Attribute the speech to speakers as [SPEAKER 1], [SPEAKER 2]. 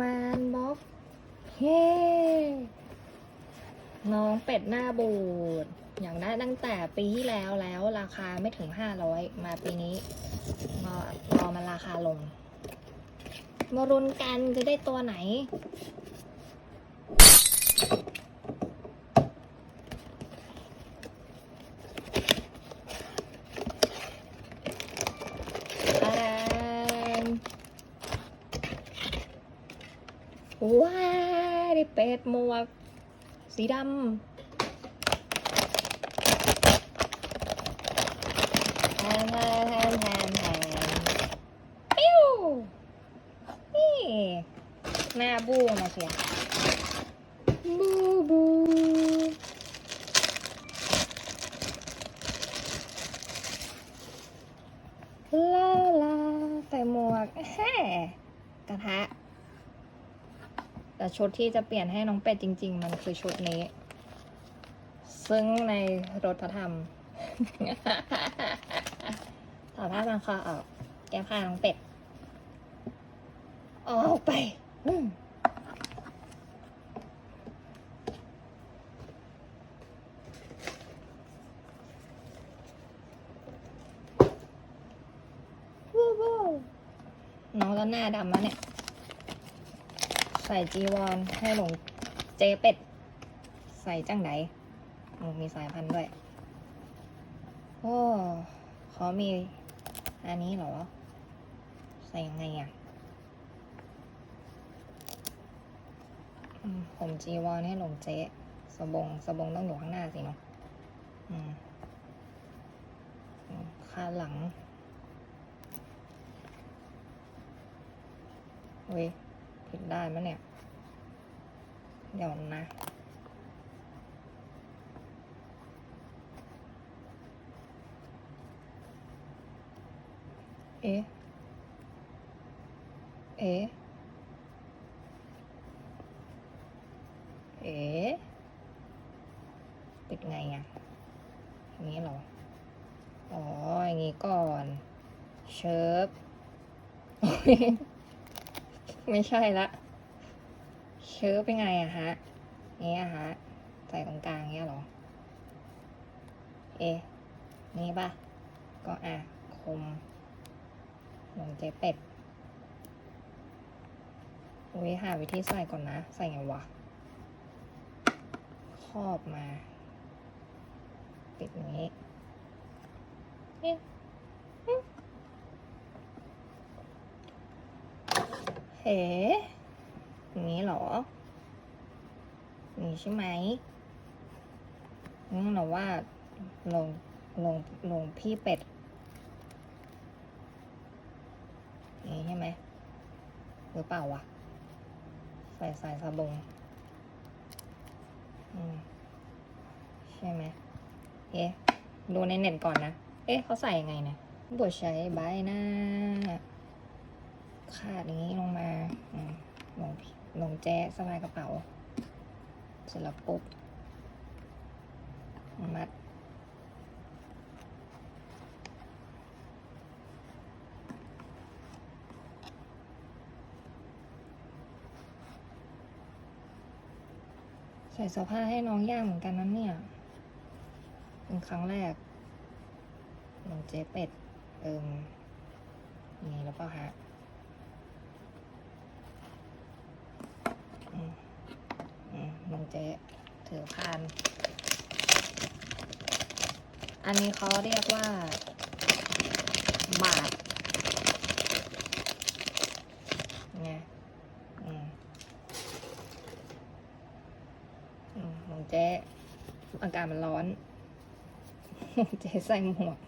[SPEAKER 1] มานบ๊อบเฮ้น้องเป็ดหน้าบูดอย่างได้ตั้งแต่ปีที่แล้วแล้วราคาไม่ถึงห้าร้อยมาปีนี้รอรอมันราคาลงมารุนกันจะได้ตัวไหน ตาราง ว้าได้เป็ดหมวก สีดำแทนแทนแทนแทนปิ้วนี่หน้าบูมาเชียบูบูลาลาใส่หมวกแฮกระทะ แต่ชุดที่จะเปลี่ยนให้น้องเป็ดจริง ๆ มันคือชุดนี้ ซึ่งในรถพระธรรมถอดผ้าบางคอออก แก้ผ้าน้องเป็ดออกไปอืมวู้วู้น้องแล้วหน้าดำแล้วเนี่ย ใส่จีวรให้หลวงเจเป็ด ใส่จังไดโอ้มีสายพันธุ์ด้วย โอ้เขามีอันนี้เหรอ ใส่ยังไงอะผมจีวรให้หลวงเจ๊สบง สบงต้องอยู่ข้างหน้าสิเนาะอืมอืมข้าหลังเว้ย ผิดได้ไหมเนี่ยเดี๋ยวนะ เอ๊ะ เอ๊ะ เอ๊ะปิดไงอะอย่างนี้หรอ อ๋อ อย่างนี้ก่อน เชิบ ไม่ใช่ละเชื้อเป็นไงอะฮะนี่อะฮะใส่ตรงกลางเนี้ยหรอ เอะนี่ปะก็อะคมหลงเจ๊เป็ดอุ้ยหาวิธีใส่ก่อนนะ ใส่ไงวะครอบมา ปิดอย่างนี้เอ๊ะอืม เฮ้อย่างนี้เหรออย่างนี้ใช่ไหมนี่เราว่าลงลงลงพี่เป็ดนี้ใช่ไหมหรือเปล่าวะใส่สายสบงอืมใช่ไหมเอ๊ะดูในเน็ตก่อนนะ เอ๊ะเขาใส่ยังไงเนี่ยบทใช้ใบหน้า ขาดอย่างนี้ลงมาลงลงแจ๊สบายกระเป๋า เสร็จแล้วปุ๊บ มัด ใส่เสื้อผ้าให้น้องย่ากเหมือนกันนั้นเนี่ย เป็นครั้งแรกลงเจ๊เป็ด เอิมอย่างนี้แล้วเปล่าฮะ อืมอืมลง เจ๊ถือพาน อันนี้เขาเรียกว่า บาทไงอืมอืมลงเจ๊อากาศมันร้อน เจ๊ใส่หมวก